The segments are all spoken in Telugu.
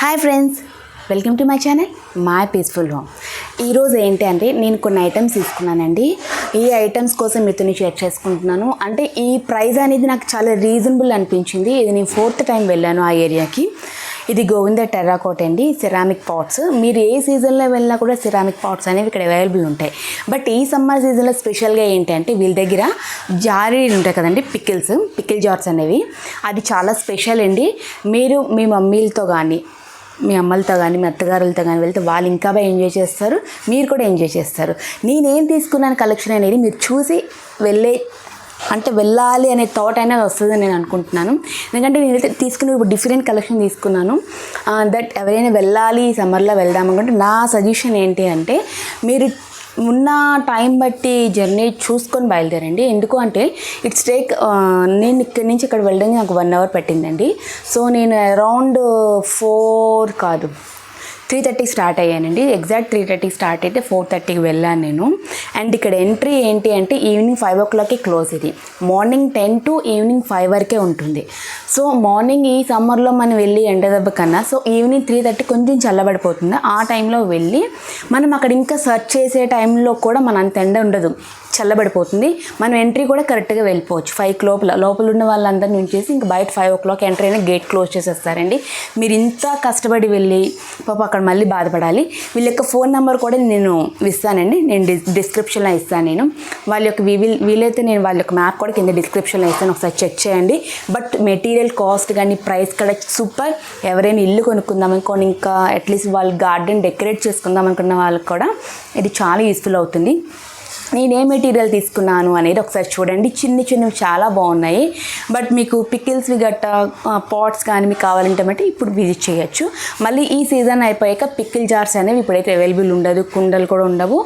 Hi friends welcome to my channel my peaceful home ఈరోజు ఏంటి అంటే నేను కొన్ని ఐటమ్స్ తీసుకున్నానండి. ఈ ఐటమ్స్ కోసం మీతో షేర్ చేసుకుంటున్నాను. అంటే ఈ ప్రైస్ అనేది నాకు చాలా రీజనబుల్ అనిపించింది. ఇది నేను ఫోర్త్ టైం వెళ్ళాను ఆ ఏరియాకి ఇది గోవింద టెర్రాకోట్ అండి సిరామిక్ పాట్స్ మీరు ఏ సీజన్లో వెళ్ళినా కూడా సిరామిక్ పాట్స్ అనేవి ఇక్కడ అవైలబుల్ ఉంటాయి. బట్ ఈ సమ్మర్ సీజన్లో స్పెషల్గా ఏంటి అంటే వీళ్ళ దగ్గర జారీలు ఉంటాయి కదండి పికిల్స్ పికిల్ జార్స్ అనేవి. అది చాలా స్పెషల్ అండి. మీరు మీ మమ్మీలతో కానీ మీ అమ్మలతో కానీ మీ అత్తగారులతో కానీ వెళ్తే వాళ్ళు ఇంకా బాగా ఎంజాయ్ చేస్తారు. మీరు కూడా ఎంజాయ్ చేస్తారు. నేనేం తీసుకున్నాను కలెక్షన్ అనేది మీరు చూసి వెళ్ళే అంటే వెళ్ళాలి అనే థాట్ అనేది వస్తుందని నేను అనుకుంటున్నాను. ఎందుకంటే నేను తీసుకున్న ఇప్పుడు డిఫరెంట్ కలెక్షన్ తీసుకున్నాను. దట్ ఎవరైనా వెళ్ళాలి సమ్మర్లో వెళ్దాం అనుకుంటే నా సజెషన్ ఏంటి అంటే మీరు ఉన్న టైం బట్టి జర్నీ చూసుకొని బయలుదేరండి. ఎందుకు అంటే ఇట్స్ టేక్ నేను ఇక్కడి నుంచి ఇక్కడ వెళ్ళడానికి నాకు వన్ అవర్ పట్టిందండి. సో నేను అరౌండ్ ఫోర్ కాదు త్రీ థర్టీ స్టార్ట్ అయ్యానండి. ఎగ్జాక్ట్ త్రీ థర్టీ స్టార్ట్ అయితే ఫోర్ థర్టీకి వెళ్ళాను నేను. అండ్ ఇక్కడ ఎంట్రీ ఏంటి అంటే ఈవినింగ్ ఫైవ్ ఓ క్లాక్కి క్లోజ్ ఇది. Morning ten to evening five వరకే ఉంటుంది. సో మార్నింగ్ ఈ సమ్మర్లో మనం వెళ్ళి ఎండ దెబ్బ కన్నా సో ఈవినింగ్ త్రీ థర్టీ కొంచెం చల్లబడిపోతుంది. ఆ టైంలో వెళ్ళి మనం అక్కడ ఇంకా సెర్చ్ చేసే టైంలో కూడా మన అంత ఎండ ఉండదు. చల్లబడిపోతుంది. మనం ఎంట్రీ కూడా కరెక్ట్గా వెళ్ళిపోవచ్చు. ఫైవ్ లోపల లోపల ఉన్న వాళ్ళందరినీ ఉంచేసి ఇంకా బయట ఫైవ్ ఓ క్లాక్ ఎంట్రీ అయినా గేట్ క్లోజ్ చేసేస్తారండి. మీరు ఇంత కష్టపడి వెళ్ళి పాప అక్కడ మళ్ళీ బాధపడాలి. వీళ్ళ యొక్క ఫోన్ నెంబర్ కూడా నేను ఇస్తానండి. నేను డి డిస్క్రిప్షన్లో ఇస్తాను నేను. వాళ్ళ యొక్క వీల్ వీలైతే నేను వాళ్ళ యొక్క మ్యాప్ కూడా కింద డిస్క్రిప్షన్లో ఇస్తాను. ఒకసారి చెక్ చేయండి. బట్ మెటీరియల్ కాస్ట్ కానీ ప్రైస్ కూడా సూపర్ ఎవరైనా ఇల్లు కొనుక్కుందాం అనుకోని ఇంకా అట్లీస్ట్ వాళ్ళ గార్డెన్ డెకరేట్ చేసుకుందాం అనుకున్న వాళ్ళకి కూడా ఇది చాలా యూస్ఫుల్ అవుతుంది. నేను ఏ మెటీరియల్ తీసుకున్నాను అనేది ఒకసారి చూడండి. చిన్ని చిన్నవి చాలా బాగున్నాయి. బట్ మీకు పికిల్స్వి గట్ట పాట్స్ కానీ మీకు కావాలంటే మట్టి ఇప్పుడు విజిట్ చేయొచ్చు. మళ్ళీ ఈ సీజన్ అయిపోయాక పికిల్ జార్స్ అనేవి ఇప్పుడైతే అవైలబుల్ ఉండదు కుండలు కూడా ఉండవు.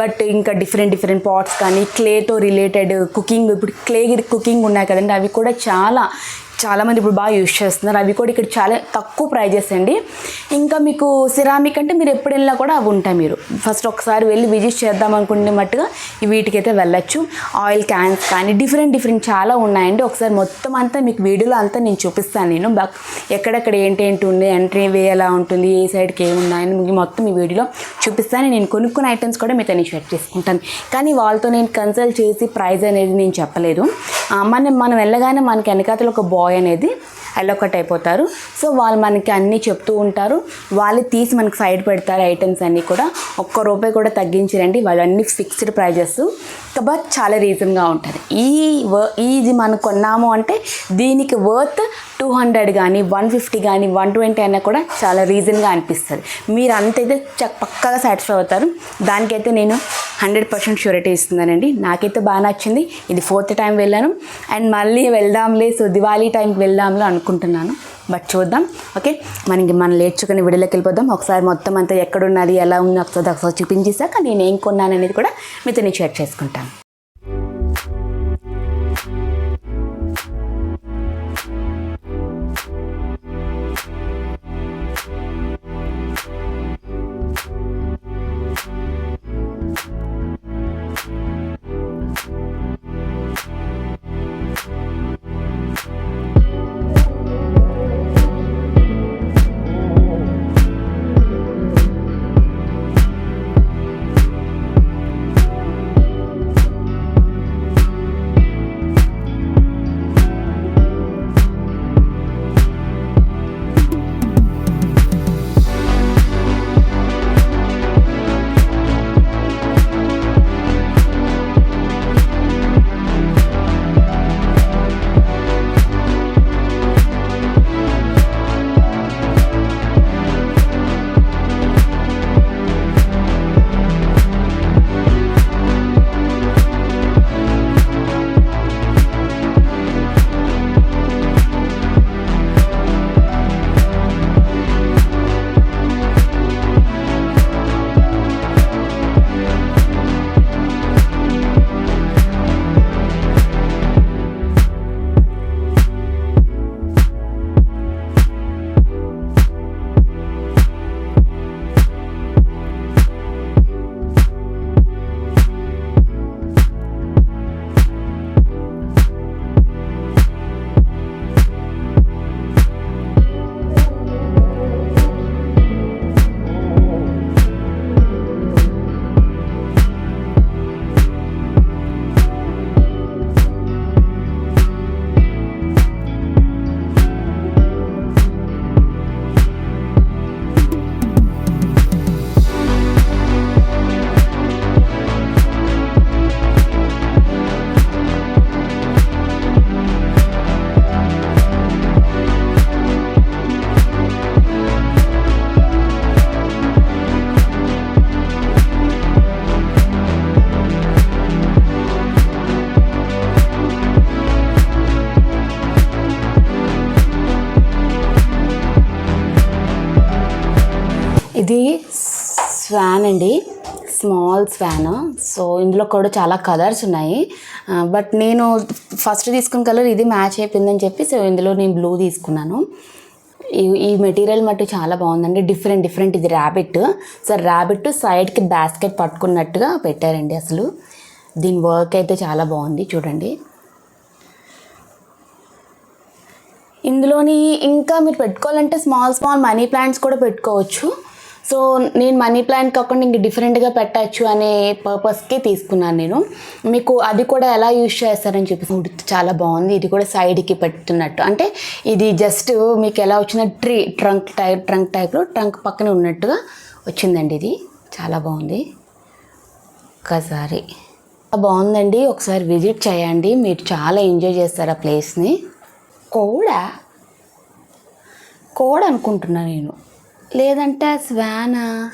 బట్ ఇంకా డిఫరెంట్ డిఫరెంట్ పాట్స్ కానీ క్లేతో రిలేటెడ్ కుకింగ్ ఇప్పుడు క్లే కుకింగ్ ఉన్నాయి కదండి అవి కూడా చాలా చాలామంది ఇప్పుడు బాగా యూజ్ చేస్తున్నారు. అవి కూడా ఇక్కడ చాలా తక్కువ ప్రైజెస్ అండి. ఇంకా మీకు సిరామిక్ అంటే మీరు ఎప్పుడు వెళ్ళినా కూడా అవి ఉంటాయి మీరు. ఫస్ట్ ఒకసారి వెళ్ళి విజిట్ చేద్దాం అనుకునే మట్టుగా వీటికైతే వెళ్ళొచ్చు. ఆయిల్ క్యాన్స్ కానీ డిఫరెంట్ డిఫరెంట్ చాలా ఉన్నాయండి. ఒకసారి మొత్తం అంతా మీకు వీడియోలో అంతా నేను చూపిస్తాను నేను. బా ఎక్కడెక్కడ ఏంటి ఏంటి ఉంది ఎంట్రీ వే ఎలా ఉంటుంది ఏ సైడ్కి ఏమున్నాయని మీకు మొత్తం ఈ వీడియోలో చూపిస్తాను. నేను కొనుక్కున్న ఐటమ్స్ కూడా మీతో నేను షేర్ చేసుకుంటాను. కానీ వాళ్ళతో నేను కన్సల్ట్ చేసి ప్రైస్ అనేది నేను చెప్పలేదు. మనం మనం వెళ్ళగానే మనకి వెనకాతలు ఒక బాయ్ అనేది అలొకట్ అయిపోతారు. సో వాళ్ళు మనకి అన్నీ చెప్తూ ఉంటారు. వాళ్ళు తీసి మనకి సైడ్ పెడతారు ఐటమ్స్ అన్నీ కూడా. ఒక్క రూపాయి కూడా తగ్గించరండి. వాళ్ళు అన్ని ఫిక్స్డ్ ప్రైజెస్ బట్ చాలా రీజన్గా ఉంటుంది. ఈ వ- ఇది మనం కొన్నాము అంటే దీనికి వర్త్ టూ హండ్రెడ్ కానీ వన్ ఫిఫ్టీ కానీ వన్ ట్వంటీ అయినా కూడా చాలా రీజన్గా అనిపిస్తుంది. మీరు అంతైతే చ- పక్కగా సాటిస్ఫై అవుతారు. దానికైతే నేను హండ్రెడ్ పర్సెంట్ షూరిటీ ఇస్తున్నానండి. నాకైతే బాగా నచ్చింది. ఇది ఫోర్త్ టైం వెళ్ళాను. అండ్ మళ్ళీ వెళ్దాంలే. సో దివాళీ టైంకి వెళ్దాంలో అనుకుంటున్నాను. బట్ చూద్దాం. ఓకే? మనకి మనం లేచుకుని విడుదలకి వెళ్ళిపోదాం. ఒకసారి మొత్తం అంతా ఎక్కడున్నది ఎలా ఉంది ఒకసారి ఒకసారి చూపించేసాక నేను ఏం కొన్నాను అనేది కూడా మీతో నేను షేర్ చేసుకుంటాను. అండి స్మాల్ స్వాన్ సో ఇందులో కూడా చాలా కలర్స్ ఉన్నాయి. బట్ నేను ఫస్ట్ తీసుకున్న కలర్ ఇది మ్యాచ్ అయిపోయిందని చెప్పి సో ఇందులో నేను బ్లూ తీసుకున్నాను. ఈ ఈ మెటీరియల్ మట్టు చాలా బాగుందండి. డిఫరెంట్ డిఫరెంట్ ఇది ర్యాబిట్. సో ర్యాబిట్ సైడ్కి బాస్కెట్ పట్టుకున్నట్టుగా పెట్టారండి అసలు. దీని వర్క్ అయితే చాలా బాగుంది చూడండి. ఇందులోని ఇంకా మీరు పెట్టుకోవాలంటే స్మాల్ స్మాల్ మనీ ప్లాంట్స్ కూడా పెట్టుకోవచ్చు. సో నేను మనీ ప్లాంట్ కాకుండా ఇంక డిఫరెంట్గా పెట్టచ్చు అనే పర్పస్కి తీసుకున్నాను నేను. మీకు అది కూడా ఎలా యూజ్ చేస్తారని చెప్పి చాలా బాగుంది. ఇది కూడా సైడ్కి పెట్టున్నట్టు అంటే ఇది జస్ట్ మీకు ఎలా వచ్చిన ట్రీ ట్రంక్ టైప్ ట్రంక్ టైప్లో ట్రంక్ పక్కన ఉన్నట్టుగా వచ్చిందండి ఇది. చాలా బాగుంది. ఒక్కసారి. బాగుందండి. ఒకసారి విజిట్ చేయండి. మీరు చాలా ఎంజాయ్ చేస్తారు ఆ ప్లేస్ని. కోడా? కోడ్ అనుకుంటున్నాను నేను. లేదంటే స్వానా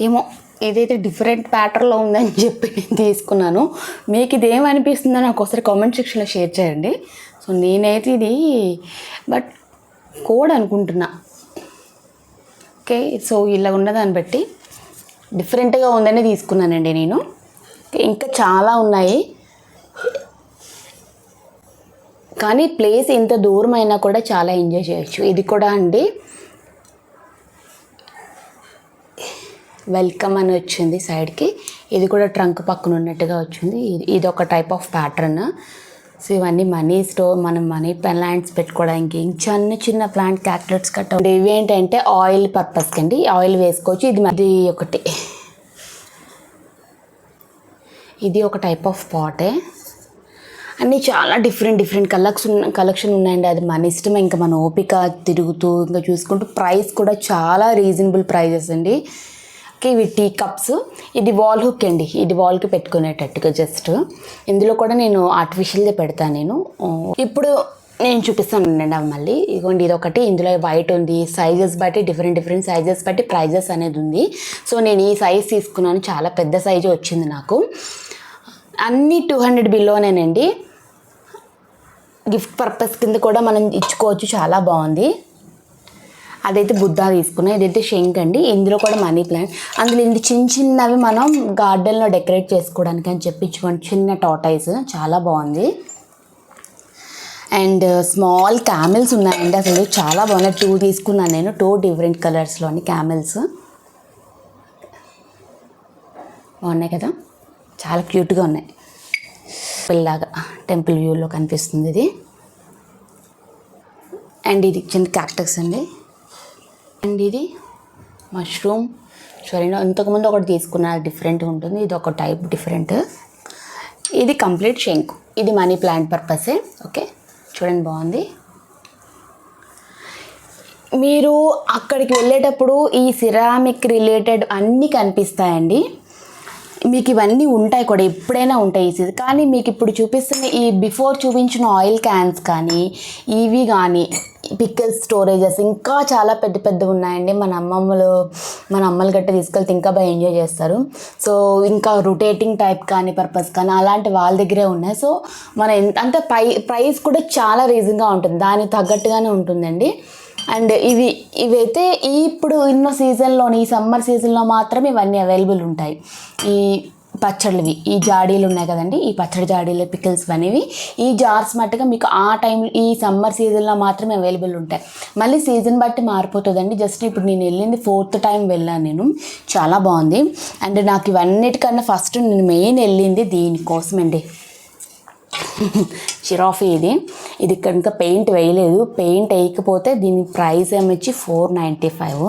ఏమో ఏదైతే డిఫరెంట్ ప్యాటర్న్లో ఉందని చెప్పి నేను తీసుకున్నాను. మీకు ఇదేమనిపిస్తుందో నాకు ఒకసారి కామెంట్ సెక్షన్లో షేర్ చేయండి. సో నేనైతే ఇది బట్ కోడ్ అనుకుంటున్నా. ఓకే సో ఇలా ఉన్నదాన్ని బట్టి డిఫరెంట్గా ఉందని తీసుకున్నానండి నేను. ఇంకా చాలా ఉన్నాయి. కానీ ప్లేస్ ఇంత దూరం అయినా కూడా చాలా ఎంజాయ్ చేయొచ్చు. ఇది కూడా అండి. వెల్కమ్ అని వచ్చింది సైడ్కి ఇది కూడా ట్రంక్ పక్కన ఉన్నట్టుగా వచ్చింది. ఇది ఇది ఒక టైప్ ఆఫ్ ప్యాటర్న్ సో ఇవన్నీ మనీ స్టోర్ మనం మనీ ప్లాంట్స్ పెట్టుకోవడానికి చిన్న చిన్న ప్లాంట్ క్యాక్టర్స్ కట్ట ఇవి ఏంటంటే ఆయిల్ పర్పస్కి అండి ఆయిల్ వేసుకోవచ్చు. ఇది ఇది ఒకటి. ఇది ఒక టైప్ ఆఫ్ పాటే అన్నీ చాలా డిఫరెంట్ డిఫరెంట్ కలెక్షన్ కలెక్షన్ ఉన్నాయండి. అది మన ఇష్టం. ఇంకా మన ఓపిక తిరుగుతూ ఇంకా చూసుకుంటూ ప్రైస్ కూడా చాలా రీజనబుల్ ప్రైజెస్ అండి. ఇవి టీ కప్స్ ఇది వాల్ హుక్ అండి. ఇది వాల్కి పెట్టుకునేటట్టుగా జస్ట్. ఇందులో కూడా నేను ఆర్టిఫిషియల్దే పెడతాను నేను. ఇప్పుడు నేను చూపిస్తాను అండి అవి మళ్ళీ. ఇదిగోండి ఇది ఒకటి ఇందులో వైట్ ఉంది. సైజెస్ బట్టి డిఫరెంట్ డిఫరెంట్ సైజెస్ బట్టి ప్రైజెస్ అనేది ఉంది. సో నేను ఈ సైజ్ తీసుకున్నాను. చాలా పెద్ద సైజు వచ్చింది నాకు. అన్నీ టూ హండ్రెడ్ బిలోనేనండి గిఫ్ట్ పర్పస్ కింద కూడా మనం ఇచ్చుకోవచ్చు. చాలా బాగుంది. అదైతే బుద్ధ తీసుకున్నాం ఇదైతే షెంక్ అండి. ఇందులో కూడా మనీ ప్లాంట్. అందులో ఇంది చిన్న చిన్నవి మనం గార్డెన్లో డెకరేట్ చేసుకోవడానికి అని చెప్పించుకోండి. చిన్న టాటైస్ చాలా బాగుంది. అండ్ స్మాల్ క్యామెల్స్ ఉన్నాయండి అసలు. చాలా బాగున్నాయి. టూ తీసుకున్నాను నేను. టూ డిఫరెంట్ కలర్స్లోని క్యామెల్స్. బాగున్నాయి కదా? చాలా క్యూట్గా ఉన్నాయి. పిల్లగా టెంపుల్ వ్యూలో కనిపిస్తుంది ఇది. అండ్ ఇది చిన్న క్యాక్టస్ అండి. అండ్ ఇది మష్రూమ్. సారీ ఇంతకుముందు ఒకటి తీసుకున్న డిఫరెంట్ ఉంటుంది. ఇది ఒక టైప్ డిఫరెంట్ ఇది కంప్లీట్ షెంకు ఇది మనీ ప్లాంట్ పర్పసే ఓకే చూడండి బాగుంది. మీరు అక్కడికి వెళ్ళేటప్పుడు ఈ సిరామిక్ రిలేటెడ్ అన్నీ కనిపిస్తాయండి. మీకు ఇవన్నీ ఉంటాయి కూడా ఎప్పుడైనా ఉంటాయి ఈ సీజన్ కానీ మీకు ఇప్పుడు చూపిస్తున్న ఈ బిఫోర్ చూపించిన ఆయిల్ క్యాన్స్ కానీ ఇవి కానీ పిక్కల్ స్టోరేజెస్ ఇంకా చాలా పెద్ద పెద్ద ఉన్నాయండి. మన అమ్మమ్మలు మన అమ్మలు గట్ట తీసుకెళ్తే ఇంకా బాగా ఎంజాయ్ చేస్తారు. సో ఇంకా రొటేటింగ్ టైప్ కానీ పర్పస్ కానీ అలాంటి వాళ్ళ దగ్గరే ఉన్నాయి. సో మన ఎంత అంటే ప్రై ప్రైస్ కూడా చాలా రీజన్గా ఉంటుంది. దానికి తగ్గట్టుగానే ఉంటుందండి. అండ్ ఇవి ఇవైతే ఇప్పుడు ఉన్న సీజన్లోని ఈ సమ్మర్ సీజన్లో మాత్రం ఇవన్నీ అవైలబుల్ ఉంటాయి. ఈ పచ్చళ్ళవి. ఈ జాడీలు ఉన్నాయి కదండి ఈ పచ్చడి జాడీలు పికిల్స్ అనేవి. ఈ జార్స్ మట్టుగా మీకు ఆ టైం ఈ సమ్మర్ సీజన్లో మాత్రమే అవైలబుల్ ఉంటాయి. మళ్ళీ సీజన్ బట్టి మారిపోతుందండి. జస్ట్ ఇప్పుడు నేను వెళ్ళింది ఫోర్త్ టైం వెళ్ళాను నేను. చాలా బాగుంది. అండ్ నాకు ఇవన్నిటికన్నా ఫస్ట్ నేను మెయిన్ వెళ్ళింది దీనికోసం అండి షిరాఫీ ఇది. ఇది ఇక్కడ ఇంకా పెయింట్ వేయలేదు. పెయింట్ వేయకపోతే దీని ప్రైస్ ఏమొచ్చి ఫోర్ నైంటీ ఫైవ్.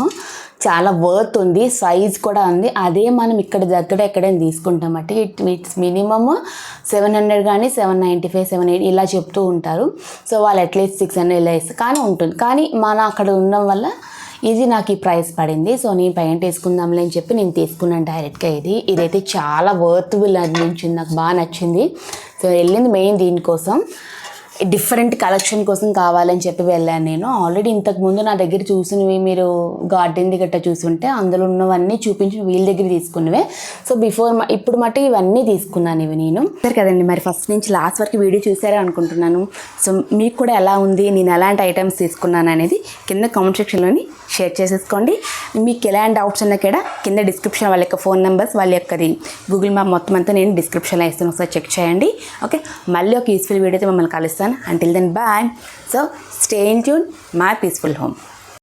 చాలా వర్త్ ఉంది సైజ్ కూడా ఉంది. అదే మనం ఇక్కడ దగ్గర ఎక్కడైనా తీసుకుంటామంటే it it's minimum seven hundred కానీ seven ninety five seven eight ఇలా చెప్తూ ఉంటారు. సో వాళ్ళు అట్లీస్ట్ సిక్స్ హండ్రెడ్ ఇలా ఇస్తారు కానీ ఉంటుంది. కానీ మన అక్కడ ఉండడం వల్ల ఇది నాకు ఈ ప్రైస్ పడింది. సో నేను పెయింట్ వేసుకుందాంలే అని చెప్పి నేను తీసుకున్నాను డైరెక్ట్గా ఇది. ఇదైతే చాలా వర్త్బుల్ అనిపించింది. నాకు బాగా నచ్చింది. సో వెళ్ళింది మెయిన్ దీనికోసం. డిఫరెంట్ కలెక్షన్ కోసం కావాలని చెప్పి వెళ్ళాను నేను. ఆల్రెడీ ఇంతకు ముందు నా దగ్గర చూసినవి మీరు గార్డెన్ గట్ట చూసుంటే అందులో ఉన్నవన్నీ చూపించి వీళ్ళ దగ్గర తీసుకున్నవే. సో బిఫోర్ ఇప్పుడు మటు ఇవన్నీ తీసుకున్నాను ఇవి నేను. సరే కదండి మరి ఫస్ట్ నుంచి లాస్ట్ వరకు వీడియో చూసారే అనుకుంటున్నాను. సో మీకు కూడా ఎలా ఉంది? నేను ఎలాంటి ఐటమ్స్ తీసుకున్నాను అనేది కింద కామెంట్ సెక్షన్లోని షేర్ చేసేసుకోండి. మీకు ఎలాంటి డౌట్స్ ఉన్నా కూడా కింద డిస్క్రిప్షన్ వాళ్ళ యొక్క ఫోన్ నెంబర్స్ వాళ్ళ యొక్కది గూగుల్ మ్యాప్ మొత్తం అంతా నేను డిస్క్రిప్షన్లో ఇస్తాను ఒకసారి చెక్ చేయండి. ఓకే మళ్ళీ ఒక యూస్ఫుల్ వీడియోతో మిమ్మల్ని కలుస్తాను. Until then, bye. So, stay in tune, my peaceful home.